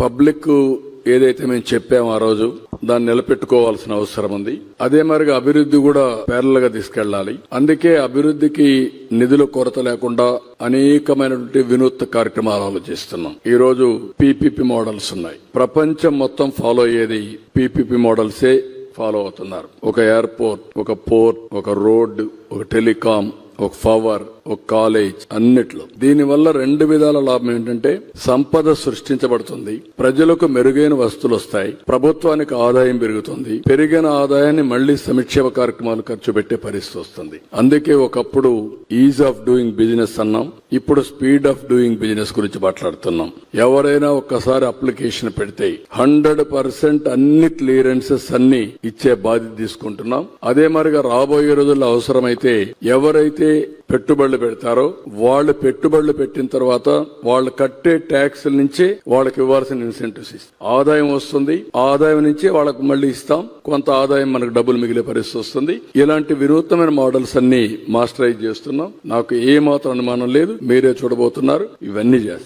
Public ఏదైతే మేము చెప్పాము ఆ రోజు దాన్ని నిలబెట్టుకోవాల్సిన అవసరం ఉంది. అదే మరిగా అభివృద్ధి కూడా పేర్లల్గా తీసుకెళ్ళాలి అందుకే అభివృద్ధికి నిధుల కొరత లేకుండా అనేకమైనటువంటి వినూత్న కార్యక్రమాలు ఆలోచిస్తున్నాం. ఈ రోజు పీపీపీ మోడల్స్ ఉన్నాయి. ప్రపంచం మొత్తం ఫాలో అయ్యేది పీపీపీ మోడల్సే ఫాలో అవుతున్నారు. ఒక ఎయిర్పోర్ట్ ఒక పోర్ట్ ఒక రోడ్ ఒక టెలికాం ఒక పవర్ ఒక కాలేజ్ అన్నిట్లో. దీనివల్ల రెండు విధాల లాభం ఏంటంటే సంపద సృష్టించబడుతుంది ప్రజలకు మెరుగైన వస్తువులు వస్తాయి ప్రభుత్వానికి ఆదాయం పెరుగుతుంది పెరిగిన ఆదాయాన్ని మళ్ళీ సంక్షేమ కార్యక్రమాలు ఖర్చు పెట్టే పరిస్థితి వస్తుంది. అందుకే ఒకప్పుడు ఈజ్ ఆఫ్ డూయింగ్ బిజినెస్ అన్నాం ఇప్పుడు స్పీడ్ ఆఫ్ డూయింగ్ బిజినెస్ గురించి మాట్లాడుతున్నాం. ఎవరైనా ఒక్కసారి అప్లికేషన్ పెడితే హండ్రెడ్ పర్సెంట్ అన్ని క్లియరెన్సెస్ అన్ని ఇచ్చే బాధ్యత తీసుకుంటున్నాం. అదే మరిగా రాబోయే రోజుల్లో అవసరమైతే ఎవరైతే పెట్టుబడులు పెడతారో వాళ్ళు పెట్టుబడులు పెట్టిన తర్వాత వాళ్ళు కట్టే ట్యాక్స్ నుంచి వాళ్ళకి ఇవ్వాల్సిన ఇన్సెంటివ్స్ ఇస్తాం. ఆదాయం వస్తుంది ఆదాయం నుంచి వాళ్ళకు మళ్ళీ ఇస్తాం. కొంత ఆదాయం మనకు డబ్బులు మిగిలే పరిస్థితి వస్తుంది. ఇలాంటి వినూత్నమైన మోడల్స్ అన్ని మాస్టరైజ్ చేస్తున్నాం. నాకు ఏ మాత్రం అనుమానం లేదు మీరే చూడబోతున్నారు. ఇవన్నీ చేస్తాం.